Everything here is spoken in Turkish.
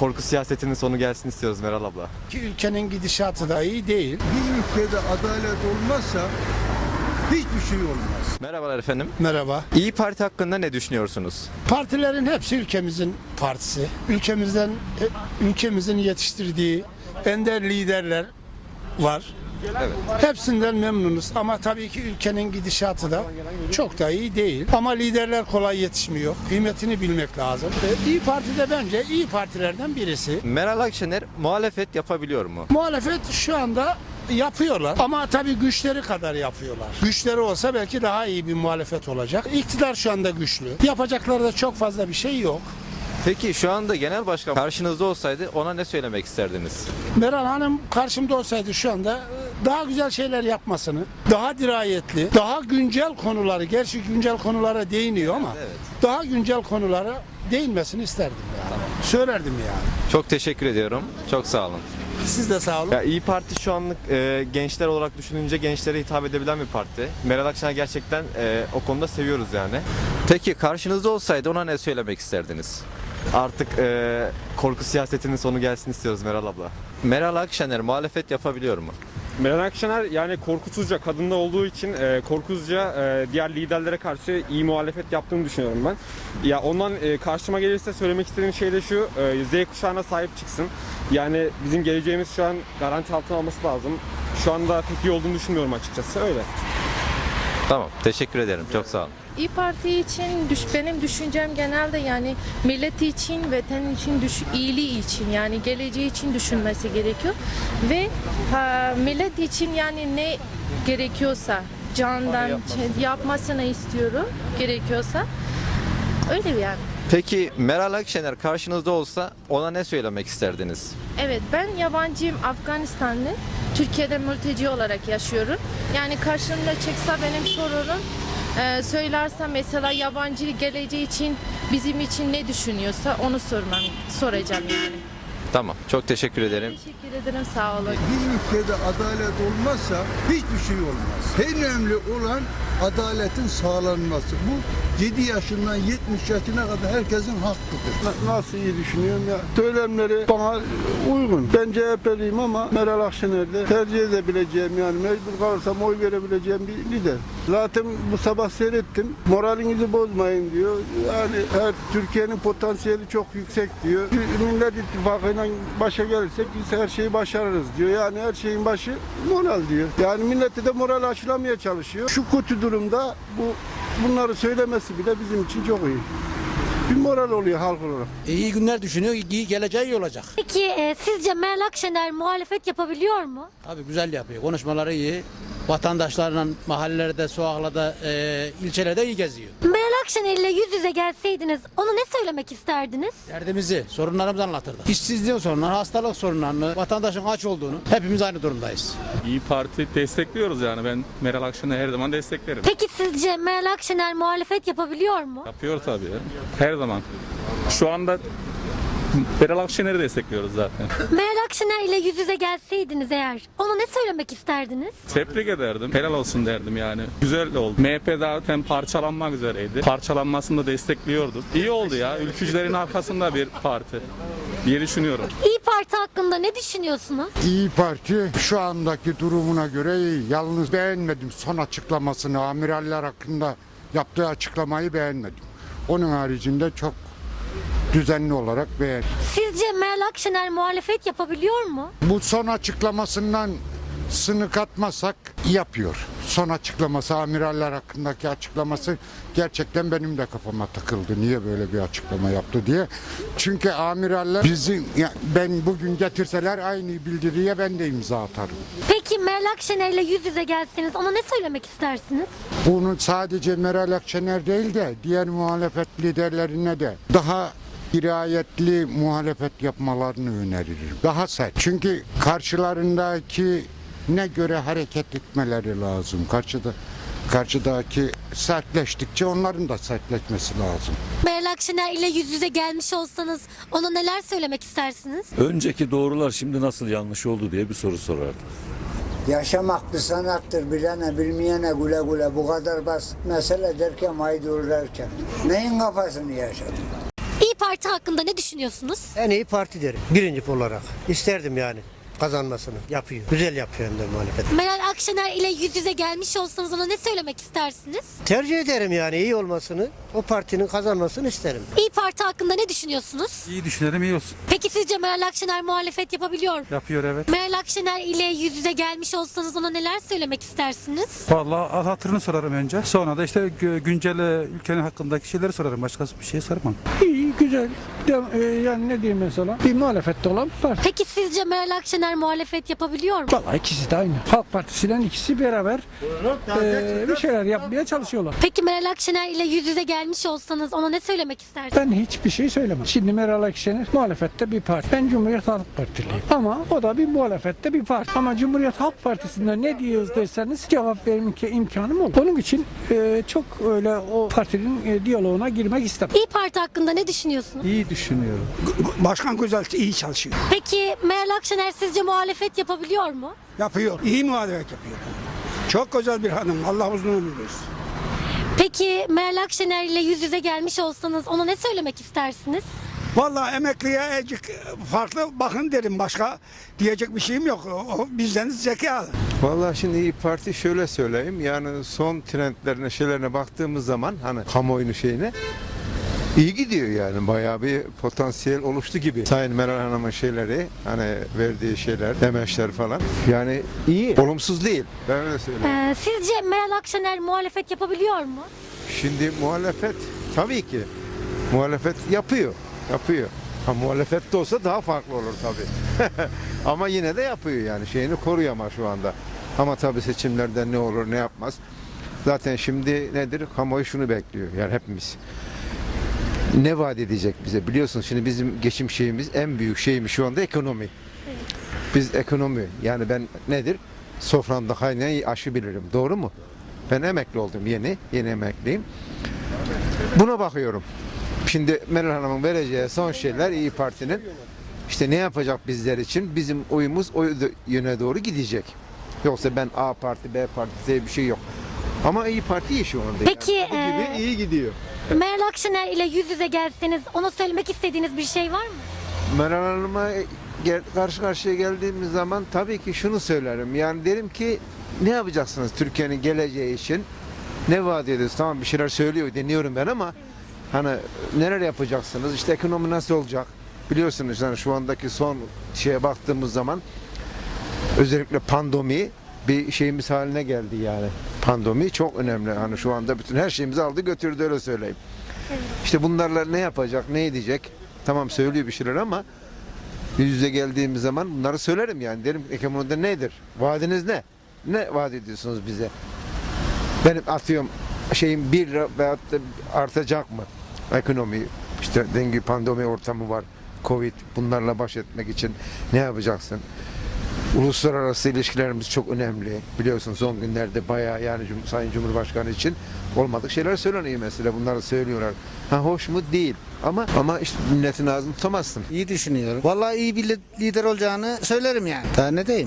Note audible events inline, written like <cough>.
Korku siyasetinin sonu gelsin istiyoruz Meral abla. Ki ülkenin gidişatı da iyi değil. Bir ülkede adalet olmazsa hiçbir şey olmaz. Merhabalar efendim. Merhaba. İyi Parti hakkında ne düşünüyorsunuz? Partilerin hepsi ülkemizin partisi. Ülkemizden e, ülkemizin yetiştirdiği ender liderler var. Evet. Hepsinden memnunuz ama tabii ki ülkenin gidişatı da çok da iyi değil. Ama liderler kolay yetişmiyor. Kıymetini bilmek lazım. E, İyi Parti de bence iyi partilerden birisi. Meral Akşener muhalefet yapabiliyor mu? Muhalefet şu anda yapıyorlar ama tabii güçleri kadar yapıyorlar. Güçleri olsa belki daha iyi bir muhalefet olacak. İktidar şu anda güçlü. Yapacakları da çok fazla bir şey yok. Peki şu anda genel başkan karşınızda olsaydı ona ne söylemek isterdiniz? Meral Hanım karşımda olsaydı şu anda daha güzel şeyler yapmasını, daha dirayetli, daha güncel konuları, gerçi güncel konulara değiniyor ama Evet. daha güncel konulara değinmesini isterdim yani. Söylerdim yani. Çok teşekkür ediyorum. Çok sağ olun. Siz de sağ olun. Ya İyi Parti şu anlık e, gençler olarak düşününce gençlere hitap edebilen bir parti. Meral Akşener gerçekten e, o konuda seviyoruz yani. Peki karşınızda olsaydı ona ne söylemek isterdiniz? Artık e, korku siyasetinin sonu gelsin istiyoruz Meral abla. Meral Akşener muhalefet yapabiliyor mu? Meral Akşener yani korkusuzca kadında olduğu için e, korkusuzca e, diğer liderlere karşı iyi muhalefet yaptığını düşünüyorum ben. Ya ondan e, karşıma gelirse söylemek istediğim şey de şu e, Z kuşağına sahip çıksın. Yani bizim geleceğimiz şu an garanti altına alması lazım. Şu anda pek iyi olduğunu düşünmüyorum açıkçası öyle. Tamam. Teşekkür ederim. Çok sağ olun. İyi Parti için düş, benim düşüncem genelde yani milleti için, vatan için, düş, iyiliği için yani geleceği için düşünmesi gerekiyor. Ve ha, millet için yani ne gerekiyorsa candan şey- yapmasını istiyorum gerekiyorsa öyle yani. Peki Meral Akşener karşınızda olsa ona ne söylemek isterdiniz? Evet ben yabancıyım Afganistanlı. Türkiye'de mülteci olarak yaşıyorum. Yani karşımda çıksa benim sorunum e, söylerse mesela yabancı geleceği için bizim için ne düşünüyorsa onu sormam, soracağım yani. Tamam. Çok teşekkür ederim. Teşekkür ederim sağ olun. Bir ülkede adalet olmazsa hiçbir şey olmaz. En önemli olan adaletin sağlanması. Bu 7 yaşından 70 yaşına kadar herkesin hakkıdır. Nasıl iyi düşünüyorum ya? Söylemleri bana uygun. Ben CHP'liyim ama Meral Akşener'de tercih edebileceğim yani mecbur kalırsam oy verebileceğim bir lider. Zaten bu sabah seyrettim. Moralinizi bozmayın diyor. Yani her Türkiye'nin potansiyeli çok yüksek diyor. Millet İttifakı'yla başa gelirsek biz her şeyi başarırız diyor. Yani her şeyin başı moral diyor. Yani milleti de moral aşılamaya çalışıyor. Şu kötü durumda bu bunları söylemesi bile bizim için çok iyi. Bir moral oluyor halk olarak. İyi günler düşünüyor, iyi geleceği iyi olacak. Peki e, sizce Meral Akşener muhalefet yapabiliyor mu? Abi güzel yapıyor, konuşmaları iyi. Vatandaşlarla mahallelerde, sokaklarda, e, ilçelerde iyi geziyor. Meral Akşener ile yüz yüze gelseydiniz ona ne söylemek isterdiniz? Derdimizi, sorunlarımızı anlatırdı. İşsizliğin sorunları, hastalık sorunlarını, vatandaşın aç olduğunu hepimiz aynı durumdayız. İyi Parti destekliyoruz yani ben Meral Akşener'i her zaman desteklerim. Peki sizce Meral Akşener muhalefet yapabiliyor mu? Yapıyor tabii. Her zaman. Şu anda Meral Akşener'i destekliyoruz zaten. <laughs> Meral Akşener ile yüz yüze gelseydiniz eğer ona ne söylemek isterdiniz? Tebrik ederdim. Helal olsun derdim yani. Güzel oldu. MHP zaten parçalanmak üzereydi. Parçalanmasını da destekliyorduk. İyi oldu ya. Ülkücülerin arkasında bir parti diye düşünüyorum. İyi Parti hakkında ne düşünüyorsunuz? İyi Parti şu andaki durumuna göre iyi. Yalnız beğenmedim son açıklamasını. Amiraller hakkında yaptığı açıklamayı beğenmedim. Onun haricinde çok düzenli olarak beğen. Sizce Meral Akşener muhalefet yapabiliyor mu? Bu son açıklamasından sını katmasak yapıyor. Son açıklaması amiraller hakkındaki açıklaması gerçekten benim de kafama takıldı. Niye böyle bir açıklama yaptı diye. Çünkü amiraller bizim ya ben bugün getirseler aynı bildiriye ben de imza atarım. Peki Meral Akşener ile yüz yüze gelseniz ona ne söylemek istersiniz? Bunu sadece Meral Akşener değil de diğer muhalefet liderlerine de daha dirayetli muhalefet yapmalarını öneririm. Daha sert. Çünkü karşılarındaki ne göre hareket etmeleri lazım. Karşıda karşıdaki sertleştikçe onların da sertleşmesi lazım. Meral Akşener ile yüz yüze gelmiş olsanız ona neler söylemek istersiniz? Önceki doğrular şimdi nasıl yanlış oldu diye bir soru sorardım. Yaşamak bir sanattır bilene bilmeyene güle güle bu kadar basit mesele derken haydi derken. Neyin kafasını yaşadın? Parti hakkında ne düşünüyorsunuz? En iyi parti derim. Birinci olarak. İsterdim yani kazanmasını. Yapıyor. Güzel yapıyor hem de muhalefet. Meral Akşener ile yüz yüze gelmiş olsanız ona ne söylemek istersiniz? Tercih ederim yani iyi olmasını, o partinin kazanmasını isterim. İyi Parti hakkında ne düşünüyorsunuz? İyi düşünelim iyi olsun. Peki sizce Meral Akşener muhalefet yapabiliyor mu? Yapıyor evet. Meral Akşener ile yüz yüze gelmiş olsanız ona neler söylemek istersiniz? Vallahi al hatırını sorarım önce. Sonra da işte gü- güncel e, ülkenin hakkındaki şeyleri sorarım. Başka bir şey sormam. İyi, güzel. yani ne diyeyim mesela? Bir muhalefette olan bir parti. Peki sizce Meral Akşener muhalefet yapabiliyor mu? Vallahi ikisi de aynı. Halk Partisi'yle ikisi beraber eee, bir şeyler yapmaya çalışıyorlar. Peki Meral Akşener ile yüz yüze gelmiş olsanız ona ne söylemek isterdiniz? Ben hiçbir şey söylemem. Şimdi Meral Akşener muhalefette bir parti. Ben Cumhuriyet Halk Partiliyim. Ama o da bir muhalefette bir parti. Ama Cumhuriyet Halk Partisi'nde ne diyoruz derseniz cevap verme imkanım olur. Onun için eee, çok öyle o partinin eee, diyaloğuna girmek istemem. İyi Parti hakkında ne düşünüyorsunuz? İyi düşünüyorum. Başkan güzel, iyi çalışıyor. Peki Meral Akşener sizce muhalefet yapabiliyor mu? Yapıyor. İyi muhalefet yapıyor. Çok güzel bir hanım. Allah uzun ömür versin. Peki Meral Akşener ile yüz yüze gelmiş olsanız ona ne söylemek istersiniz? Vallahi emekliye azıcık farklı bakın derim başka diyecek bir şeyim yok. O, bizden zekalı. Vallahi şimdi İyi Parti şöyle söyleyeyim. Yani son trendlerine şeylerine baktığımız zaman hani kamuoyunu şeyine iyi gidiyor yani. Bayağı bir potansiyel oluştu gibi. Sayın Meral Hanım'ın şeyleri hani verdiği şeyler, demeçler falan. Yani iyi. Olumsuz değil. Ben öyle söyleyeyim. Ee, sizce Meral Akşener muhalefet yapabiliyor mu? Şimdi muhalefet tabii ki muhalefet yapıyor. Yapıyor. Ha, muhalefet de olsa daha farklı olur tabii. <laughs> ama yine de yapıyor yani şeyini koruyor ama şu anda. Ama tabii seçimlerde ne olur ne yapmaz. Zaten şimdi nedir? Kamuoyu şunu bekliyor yani hepimiz. Ne vaat edecek bize? Biliyorsunuz şimdi bizim geçim şeyimiz en büyük şeyimiz şu anda ekonomi. Biz ekonomi yani ben nedir? Soframda kaynayan aşı bilirim. Doğru mu? Ben emekli oldum yeni. Yeni emekliyim. Buna bakıyorum. Şimdi Meral Hanım'ın vereceği son şeyler İyi Parti'nin işte ne yapacak bizler için? Bizim oyumuz o yöne doğru gidecek. Yoksa ben A parti, B parti diye bir şey yok. Ama İyi Parti iyi şu anda. Peki, yani. Bu gibi eee, iyi gidiyor. Meral Akşener ile yüz yüze gelseniz ona söylemek istediğiniz bir şey var mı? Meral Hanım'a gel- karşı karşıya geldiğimiz zaman tabii ki şunu söylerim. Yani derim ki ne yapacaksınız Türkiye'nin geleceği için? Ne vaat ediyorsunuz? Tamam bir şeyler söylüyor, deniyorum ben ama hani neler yapacaksınız? İşte ekonomi nasıl olacak? Biliyorsunuz yani şu andaki son şeye baktığımız zaman özellikle pandemi bir şeyimiz haline geldi yani. Pandemi çok önemli. Hani şu anda bütün her şeyimizi aldı götürdü öyle söyleyeyim. İşte bunlarla ne yapacak, ne edecek? Tamam söylüyor bir şeyler ama yüz yüze geldiğimiz zaman bunları söylerim yani. Derim ekonomide nedir? Vaadiniz ne? Ne vaat ediyorsunuz bize? Benim atıyorum şeyin bir lira veyahut da artacak mı? Ekonomi, işte denge pandemi ortamı var. Covid bunlarla baş etmek için ne yapacaksın? Uluslararası ilişkilerimiz çok önemli. Biliyorsunuz son günlerde bayağı yani Sayın Cumhurbaşkanı için olmadık şeyler söyleniyor mesela. Bunları söylüyorlar. Ha hoş mu? Değil. Ama ama işte milletin ağzını tutamazsın. İyi düşünüyorum. Vallahi iyi bir lider olacağını söylerim yani. Daha ne diyeyim?